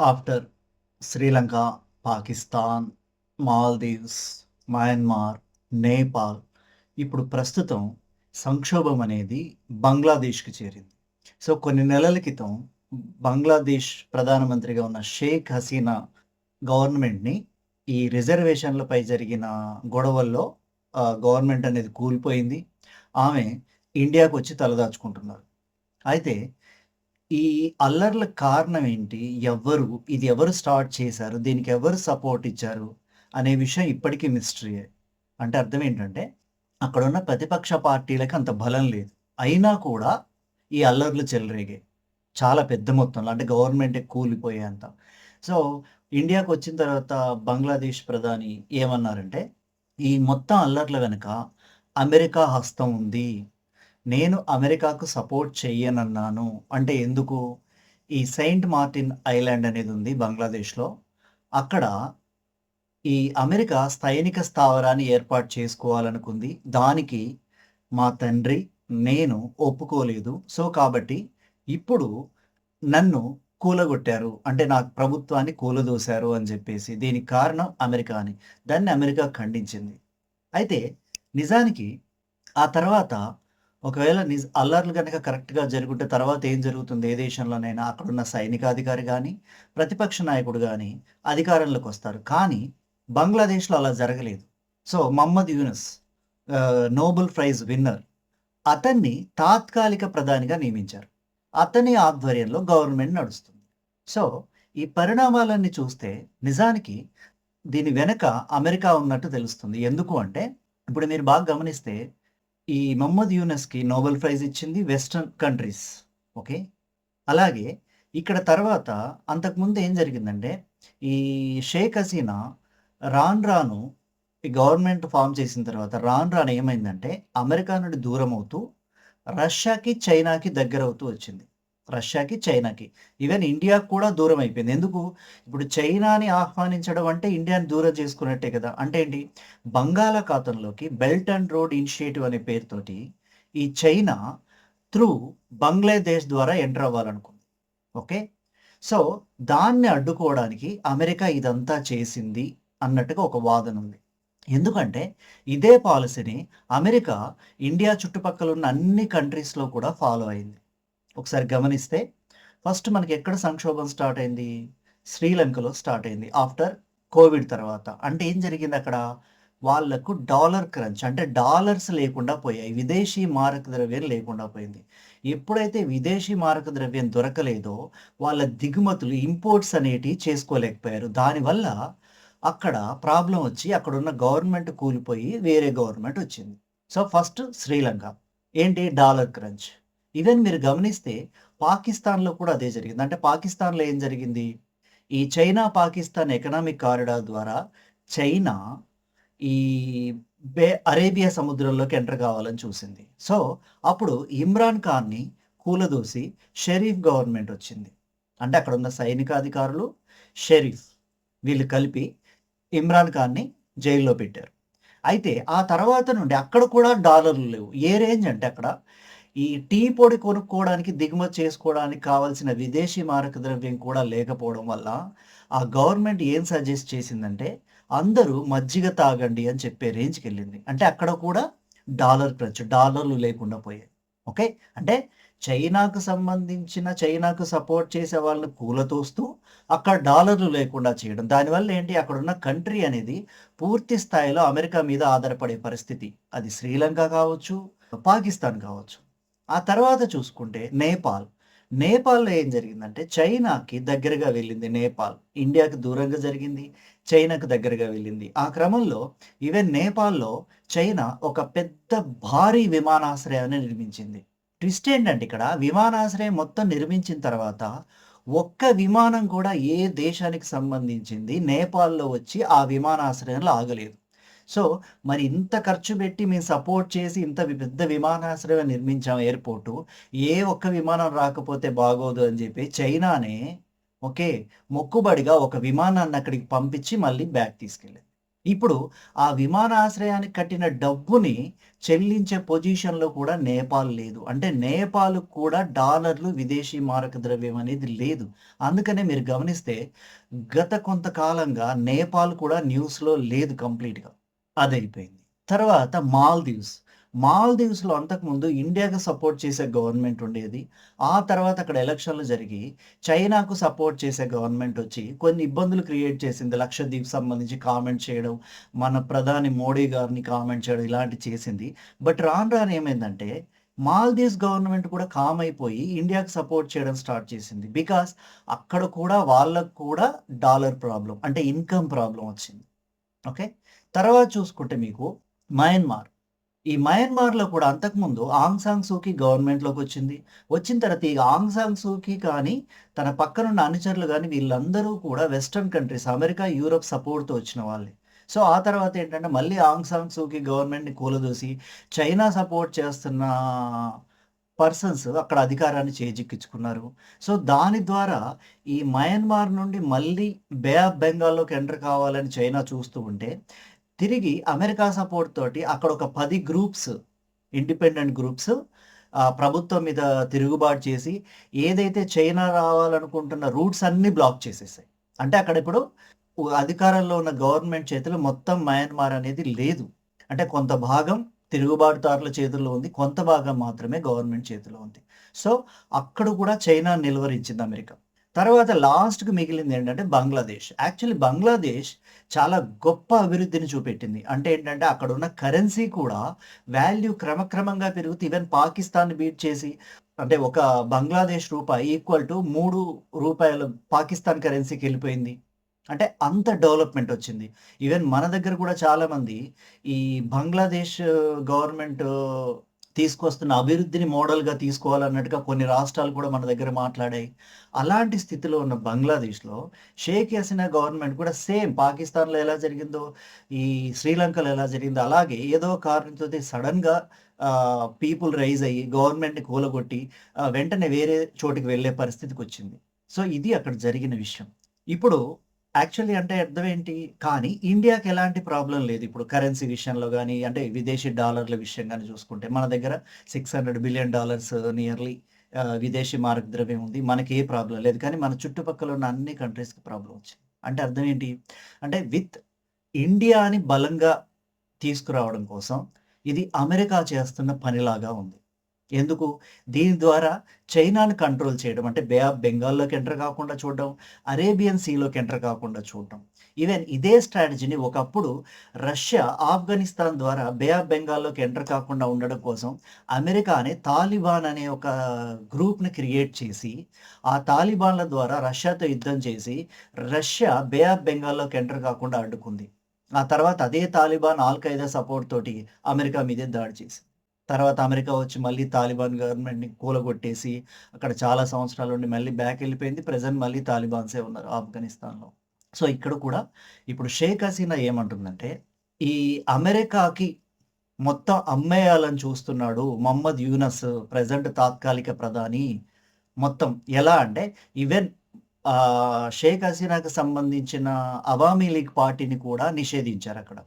After Sri Lanka, Pakistan, Maldives, Myanmar, Nepal ఇప్పుడు ప్రస్తుతం సంక్షోభం అనేది బంగ్లాదేశ్‌కి చేరింది. సో, కొన్ని నెలల క్రితం బంగ్లాదేశ్ ప్రధానమంత్రిగా ఉన్న షేక్ హసీనా గవర్నమెంట్‌ని ఈ రిజర్వేషన్‌లపై జరిగిన గొడవల్లో గవర్నమెంట్ అనేది కూలిపోయింది. ఆమె ఇండియాకు వచ్చి తలదాచుకుంటున్నారు. అయితే ఈ అల్లర్ల కారణం ఏంటి? ఎవరు ఇది ఎవరు స్టార్ట్ చేశారు? దీనికి ఎవరు సపోర్ట్ ఇచ్చారు? అనే విషయం ఇప్పటికీ మిస్టరీయే. అంటే అర్థం ఏంటంటే, అక్కడున్న ప్రతిపక్ష పార్టీలకు అంత బలం లేదు. అయినా కూడా ఈ అల్లర్లు చెలరేగాయి. చాలా పెద్ద మొత్తంలో అంటే గవర్నమెంటే కూలిపోయేంత. సో, ఇండియాకొచ్చిన తర్వాత బంగ్లాదేశ్ ప్రధాని ఏమన్నారంటే, "ఈ మొత్తం అల్లర్ల వెనుక అమెరికా హస్తం ఉంది. నేను అమెరికాకు సపోర్ట్ చెయ్యనన్నాను." అంటే ఎందుకు? ఈ సెయింట్ మార్టిన్ ఐలాండ్ అనేది ఉంది బంగ్లాదేశ్‌లో. అక్కడ ఈ అమెరికా సైనిక స్థావరాన్ని ఏర్పాటు చేసుకోవాలనుకుంది. దానికి మా తండ్రి, నేను ఒప్పుకోలేదు. సో, కాబట్టి ఇప్పుడు నన్ను కూలగొట్టారు. అంటే నా ప్రభుత్వాన్ని కూలదోశారు అని చెప్పేసి దీనికి కారణం అమెరికా అని. దాన్ని అమెరికా ఖండించింది. అయితే నిజానికి ఆ తర్వాత ఒకవేళ నిజ అల్లర్లు కనుక కరెక్ట్‌గా జరుగుంటే తర్వాత ఏం జరుగుతుంది? ఏ దేశంలోనైనా అక్కడున్న సైనికాధికారి కానీ ప్రతిపక్ష నాయకుడు కానీ అధికారంలోకి వస్తారు కానీ బంగ్లాదేశ్‌లో అలా జరగలేదు. So, Mohammed Yunus Nobel prize winner. అతన్ని తాత్కాలిక ప్రధానిగా నియమించారు. అతని ఆధ్వర్యంలో గవర్నమెంట్ నడుస్తుంది. సో, ఈ పరిణామాలన్నీ చూస్తే నిజానికి దీని వెనక అమెరికా ఉన్నట్టు తెలుస్తుంది. ఎందుకు అంటే, ఇప్పుడు మీరు బాగా గమనిస్తే ఈ మహమ్మద్ యూనస్‌కి నోబెల్ ప్రైజ్ ఇచ్చింది వెస్టర్న్ కంట్రీస్. ఓకే. అలాగే ఇక్కడ తర్వాత అంతకుముందు ఏం జరిగిందంటే, ఈ షేక్ హసీనా రాన్ రాను ఈ గవర్నమెంట్ ఫార్మ్ చేసిన తర్వాత రాన్ రాను ఏమైందంటే, అమెరికా నుండి దూరం అవుతూ రష్యాకి, చైనాకి దగ్గరవుతూ వచ్చింది. రష్యాకి, చైనాకి. ఈవెన్ ఇండియాకి కూడా దూరం అయిపోయింది. ఎందుకు? ఇప్పుడు చైనాని ఆహ్వానించడం అంటే ఇండియాని దూరం చేసుకున్నట్టే కదా! అంటే ఏంటి? బంగాళాఖాతంలోకి బెల్ట్ అండ్ రోడ్ ఇనిషియేటివ్ అనే పేరుతోటి ఈ చైనా త్రూ బంగ్లాదేశ్ ద్వారా ఎంటర్ అవ్వాలనుకుంది. ఓకే. సో, దాన్ని అడ్డుకోవడానికి అమెరికా ఇదంతా చేసింది అన్నట్టుగా ఒక వాదన ఉంది. ఎందుకంటే ఇదే పాలసీని అమెరికా ఇండియా చుట్టుపక్కల ఉన్న అన్ని కంట్రీస్‌లో కూడా ఫాలో అయింది. ఒకసారి గమనిస్తే ఫస్ట్ మనకి ఎక్కడ సంక్షోభం స్టార్ట్ అయింది? శ్రీలంకలో స్టార్ట్ అయింది. ఆఫ్టర్ కోవిడ్ తర్వాత. అంటే ఏం జరిగింది అక్కడ? వాళ్ళకు డాలర్ క్రంచ్ అంటే డాలర్స్ లేకుండా పోయాయి. విదేశీ మారక ద్రవ్యం లేకుండా పోయింది. ఎప్పుడైతే విదేశీ మారక ద్రవ్యం దొరకలేదో వాళ్ళ దిగుమతులు ఇంపోర్ట్స్ అనేటివి చేసుకోలేకపోయారు. దానివల్ల అక్కడ ప్రాబ్లం వచ్చి అక్కడున్న గవర్నమెంట్ కూలిపోయి వేరే గవర్నమెంట్ వచ్చింది. So, first Sri Lanka. ఏంటి? Dollar crunch. ఈవెన్ మీరు గమనిస్తే పాకిస్తాన్‌లో కూడా అదే జరిగింది. అంటే పాకిస్తాన్‌లో ఏం జరిగింది? ఈ చైనా, పాకిస్తాన్ ఎకనామిక్ కారిడార్ ద్వారా చైనా ఈ బే అరేబియా సముద్రంలోకి ఎంటర్ కావాలని చూసింది. సో, అప్పుడు ఇమ్రాన్ ఖాన్‌ని కూలదోసి షరీఫ్ గవర్నమెంట్ వచ్చింది. అంటే అక్కడున్న సైనికాధికారులు, షరీఫ్ వీళ్ళు కలిపి ఇమ్రాన్ ఖాన్‌ని జైల్‌లో పెట్టారు. అయితే ఆ తర్వాత నుండి అక్కడ కూడా డాలర్లు లేవు. ఏ రేంజ్ అంటే అక్కడ ఈ టీ పొడి కొనుక్కోవడానికి, దిగుమతి చేసుకోవడానికి కావాల్సిన విదేశీ మారక ద్రవ్యం కూడా లేకపోవడం వల్ల ఆ గవర్నమెంట్ ఏం సజెస్ట్ చేసిందంటే, అందరూ మజ్జిగ తాగండి అని చెప్పే రేంజ్కి వెళ్ళింది అంటే అక్కడ కూడా డాలర్ క్రంచ్. డాలర్లు లేకుండా పోయాయి. ఓకే. అంటే చైనాకు సంబంధించిన చైనాకు సపోర్ట్ చేసే వాళ్ళని కూలతోస్తూ అక్కడ డాలర్లు లేకుండా చేయడం. దానివల్ల ఏంటి? అక్కడున్న కంట్రీ అనేది పూర్తి స్థాయిలో అమెరికా మీద ఆధారపడే పరిస్థితి. అది శ్రీలంక కావచ్చు, పాకిస్తాన్ కావచ్చు. ఆ తర్వాత చూసుకుంటే నేపాల్. నేపాల్‌లో ఏం జరిగిందంటే చైనాకి దగ్గరగా వెళ్ళింది నేపాల్. ఇండియాకి దూరంగా జరిగింది. చైనాకు దగ్గరగా వెళ్ళింది. ఆ క్రమంలో ఈవెన్ నేపాల్‌లో చైనా ఒక పెద్ద భారీ విమానాశ్రయాన్ని నిర్మించింది. ట్విస్ట్ ఏంటంటే ఇక్కడ విమానాశ్రయం మొత్తం నిర్మించిన తర్వాత ఒక్క విమానం కూడా ఏ దేశానికి సంబంధించింది నేపాల్‌లో వచ్చి ఆ విమానాశ్రయంలో ఆగలేదు. సో, మరి ఇంత ఖర్చు పెట్టి మేము సపోర్ట్ చేసి ఇంత పెద్ద విమానాశ్రయం నిర్మించాం ఎయిర్‌పోర్టు. ఏ ఒక్క విమానం రాకపోతే బాగోదు అని చెప్పి చైనానే ఓకే. మొక్కుబడిగా ఒక విమానాన్ని అక్కడికి పంపించి మళ్ళీ బ్యాక్ తీసుకెళ్ళింది. ఇప్పుడు ఆ విమానాశ్రయానికి కట్టిన డబ్బుని చెల్లించే పొజిషన్‌లో కూడా నేపాల్ లేదు. అంటే నేపాల్‌కు కూడా డాలర్లు, విదేశీ మారక ద్రవ్యం అనేది లేదు. అందుకనే మీరు గమనిస్తే గత కొంతకాలంగా నేపాల్ కూడా న్యూస్‌లో లేదు కంప్లీట్‌గా. అది అయిపోయింది తర్వాత మాల్దీవ్స్. మాల్దీవ్స్‌లో అంతకుముందు ఇండియాకి సపోర్ట్ చేసే గవర్నమెంట్ ఉండేది. ఆ తర్వాత అక్కడ ఎలక్షన్‌లు జరిగి చైనాకు సపోర్ట్ చేసే గవర్నమెంట్ వచ్చి కొన్ని ఇబ్బందులు క్రియేట్ చేసింది. లక్షద్వీప్ సంబంధించి కామెంట్ చేయడం, మన ప్రధాని మోడీ గారిని కామెంట్ చేయడం ఇలాంటివి చేసింది. బట్ రాను రాను ఏమైందంటే మాల్దీవ్స్ గవర్నమెంట్ కూడా కామ్ అయిపోయి ఇండియాకి సపోర్ట్ చేయడం స్టార్ట్ చేసింది. బికాస్ అక్కడ కూడా వాళ్ళకు కూడా డాలర్ ప్రాబ్లం అంటే ఇన్‌కమ్ ప్రాబ్లం వచ్చింది. ఓకే. తర్వాత చూసుకుంటే మీకు మయన్మార్. ఈ మయన్మార్‌లో కూడా అంతకుముందు ఆంగ్ సాంగ్ సూకి గవర్నమెంట్లోకి వచ్చింది వచ్చిన తర్వాత ఈ ఆంగ్ సాంగ్ సూకి కానీ, తన పక్కనున్న అనుచరులు కానీ వీళ్ళందరూ కూడా వెస్టర్న్ కంట్రీస్ అమెరికా, యూరోప్ సపోర్ట్‌తో వచ్చిన వాళ్ళే. సో, ఆ తర్వాత ఏంటంటే మళ్ళీ ఆంగ్ సాంగ్ సూకి గవర్నమెంట్‌ని కూలదోసి చైనా సపోర్ట్ చేస్తున్న పర్సన్స్ అక్కడ అధికారాన్ని చేజిక్కించుకున్నారు. సో, దాని ద్వారా ఈ మయన్మార్ నుండి మళ్ళీ బే ఆఫ్ బెంగాల్‌లోకి ఎంటర్ కావాలని చైనా చూస్తూ ఉంటే, తిరిగి అమెరికా సపోర్ట్ తోటి అక్కడ ఒక పది గ్రూప్స్ ఇండిపెండెంట్ గ్రూప్స్ ప్రభుత్వం మీద తిరుగుబాటు చేసి ఏదైతే చైనా రావాలనుకుంటున్న రూట్స్ అన్నీ బ్లాక్ చేసేసాయి. అంటే అక్కడ ఇప్పుడు అధికారంలో ఉన్న గవర్నమెంట్ చేతిలో మొత్తం మయన్మార్ అనేది లేదు. అంటే కొంత భాగం తిరుగుబాటుదారుల చేతుల్లో ఉంది. కొంత భాగం మాత్రమే గవర్నమెంట్ చేతిలో ఉంది. సో, అక్కడ కూడా చైనా నిలువరించింది అమెరికా. తర్వాత లాస్ట్‌కి మిగిలింది ఏంటంటే బంగ్లాదేశ్. యాక్చువల్లీ బంగ్లాదేశ్ చాలా గొప్ప అభివృద్ధిని చూపెట్టింది. అంటే ఏంటంటే అక్కడున్న కరెన్సీ కూడా వాల్యూ క్రమక్రమంగా పెరుగుతూ ఈవెన్ పాకిస్తాన్‌ని బీట్ చేసి అంటే ఒక బంగ్లాదేశ్ రూపాయి ఈక్వల్ టు మూడు రూపాయలు పాకిస్తాన్ కరెన్సీకి వెళ్ళిపోయింది అంటే అంత డెవలప్‌మెంట్ వచ్చింది. ఈవెన్ మన దగ్గర కూడా చాలామంది ఈ బంగ్లాదేశ్ గవర్నమెంట్ తీసుకొస్తున్న అభివృద్ధిని మోడల్‌గా తీసుకోవాలన్నట్టుగా కొన్ని రాష్ట్రాలు కూడా మన దగ్గర మాట్లాడాయి. అలాంటి స్థితిలో ఉన్న బంగ్లాదేశ్‌లో షేక్ హసీనా గవర్నమెంట్ కూడా సేమ్ పాకిస్తాన్‌లో ఎలా జరిగిందో, ఈ శ్రీలంకలో ఎలా జరిగిందో అలాగే ఏదో కారణంతో సడన్గా పీపుల్ రైజ్ అయ్యి గవర్నమెంట్‌ని కూలగొట్టి వెంటనే వేరే చోటికి వెళ్ళే పరిస్థితికి వచ్చింది సో, ఇది అక్కడ జరిగిన విషయం. ఇప్పుడు యాక్చువల్లీ అంటే అర్థం ఏంటి? కానీ ఇండియాకి ఎలాంటి ప్రాబ్లం లేదు. ఇప్పుడు కరెన్సీ విషయంలో కానీ అంటే విదేశీ డాలర్ల విషయం కానీ చూసుకుంటే మన దగ్గర $600 బిలియన్ డాలర్స్ నియర్లీ విదేశీ మార్గ ద్రవ్యం ఉంది. మనకి ఏ ప్రాబ్లం లేదు. కానీ మన చుట్టుపక్కల ఉన్న అన్ని కంట్రీస్‌కి ప్రాబ్లం వచ్చింది. అంటే అర్థం ఏంటి? అంటే విత్ ఇండియాని బలంగా తీసుకురావడం కోసం ఇది అమెరికా చేస్తున్న పనిలాగా ఉంది. ఎందుకు? దీని ద్వారా చైనాని కంట్రోల్ చేయడం. అంటే బే ఆఫ్ బెంగాల్‌లోకి ఎంటర్ కాకుండా చూడడం, అరేబియన్ సీలోకి ఎంటర్ కాకుండా చూడడం. ఈవెన్ ఇదే స్ట్రాటజీని ఒకప్పుడు రష్యా ఆఫ్ఘనిస్తాన్ ద్వారా బే ఆఫ్ బెంగాల్‌లోకి ఎంటర్ కాకుండా ఉండడం కోసం అమెరికా అనే తాలిబాన్ అనే ఒక గ్రూప్‌ని క్రియేట్ చేసి, ఆ తాలిబాన్ల ద్వారా రష్యాతో యుద్ధం చేసి, రష్యా బే ఆఫ్ బెంగాల్‌లోకి ఎంటర్ కాకుండా అడ్డుకుంది. ఆ తర్వాత అదే తాలిబాన్ ఆల్ ఖైదా సపోర్ట్ తోటి అమెరికా మీదే దాడి చేసింది. తర్వాత అమెరికా వచ్చి మళ్ళీ తాలిబాన్ గవర్నమెంట్‌ని కూలగొట్టేసి, అక్కడ చాలా సంవత్సరాలు ఉండి మళ్ళీ బ్యాక్ వెళ్ళిపోయింది ప్రజెంట్ మళ్ళీ తాలిబాన్సే ఉన్నారు ఆఫ్ఘనిస్తాన్‌లో. సో, ఇక్కడ కూడా ఇప్పుడు షేక్ హసీనా ఏమంటుందంటే, ఈ అమెరికాకి మొత్తం అమ్మేయాలని చూస్తున్నాడు మహమ్మద్ యూనస్ ప్రజెంట్ తాత్కాలిక ప్రధాని. మొత్తం ఎలా అంటే ఈవెన్ షేక్ హసీనాకు సంబంధించిన అవామీ లీగ్ పార్టీని కూడా నిషేధించారు అక్కడ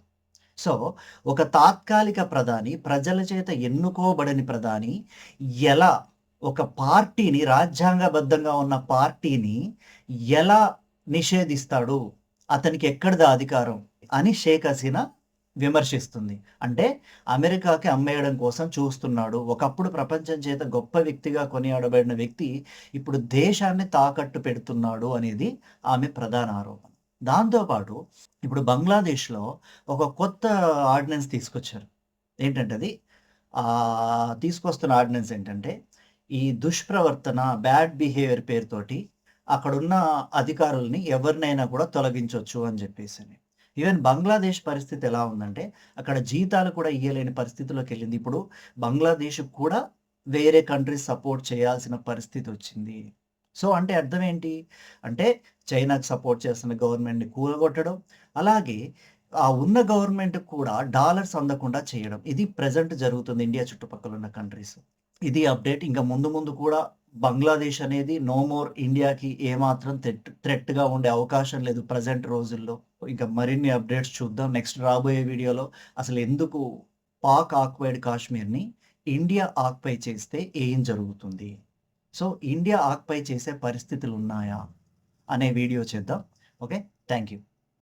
సో, ఒక తాత్కాలిక ప్రధాని, ప్రజల చేత ఎన్నుకోబడని ప్రధాని ఎలా ఒక పార్టీని రాజ్యాంగబద్ధంగా ఉన్న పార్టీని ఎలా నిషేధిస్తాడు? అతనికి ఎక్కడిదా అధికారం? అని షేక్ హసీనా విమర్శిస్తుంది. అంటే అమెరికాకి అమ్మేయడం కోసం చూస్తున్నాడు. ఒకప్పుడు ప్రపంచం చేత గొప్ప వ్యక్తిగా కొనియాడబడిన వ్యక్తి ఇప్పుడు దేశాన్ని తాకట్టు పెడుతున్నాడు అనేది ఆమె ప్రధాన ఆరోపణ. దాంతోపాటు ఇప్పుడు బంగ్లాదేశ్‌లో ఒక కొత్త ఆర్డినెన్స్ తీసుకొచ్చారు. ఏంటంటే అది తీసుకొస్తున్న ఆర్డినెన్స్ ఏంటంటే, ఈ దుష్ప్రవర్తన, బ్యాడ్ బిహేవియర్ పేరుతోటి అక్కడున్న అధికారుల్ని ఎవరినైనా కూడా తొలగించవచ్చు అని చెప్పేసి ఈవెన్ బంగ్లాదేశ్ పరిస్థితి ఎలా ఉందంటే, అక్కడ జీతాలు కూడా ఇయ్యలేని పరిస్థితిలోకెళ్ళింది. ఇప్పుడు బంగ్లాదేశ్ కూడా వేరే కంట్రీస్ సపోర్ట్ చేయాల్సిన పరిస్థితి వచ్చింది సో, అంటే అర్థం ఏంటి? అంటే చైనాకి సపోర్ట్ చేస్తున్న గవర్నమెంట్‌ని కూలగొట్టడం, అలాగే ఆ ఉన్న గవర్నమెంట్ కూడా డాలర్స్ అందకుండా చేయడం. ఇది ప్రెజెంట్ జరుగుతుంది ఇండియా చుట్టుపక్కల ఉన్న కంట్రీస్. ఇది అప్డేట్. ఇంకా ముందు ముందు కూడా బంగ్లాదేశ్ అనేది నో మోర్ ఇండియాకి ఏమాత్రం థ్రెట్ థ్రెట్‌గా ఉండే అవకాశం లేదు ప్రెజెంట్ రోజుల్లో. ఇంకా మరిన్ని అప్డేట్స్ చూద్దాం. నెక్స్ట్ రాబోయే వీడియోలో అసలు ఎందుకు పాక్ ఆక్వైడ్ కాశ్మీర్‌ని ఇండియా ఆక్పై చేస్తే ఏం జరుగుతుంది? సో, ఇండియా ఆక్పై చేసే పరిస్థితులు ఉన్నాయా అనే వీడియో చేద్దాం. ఓకే. Thank you.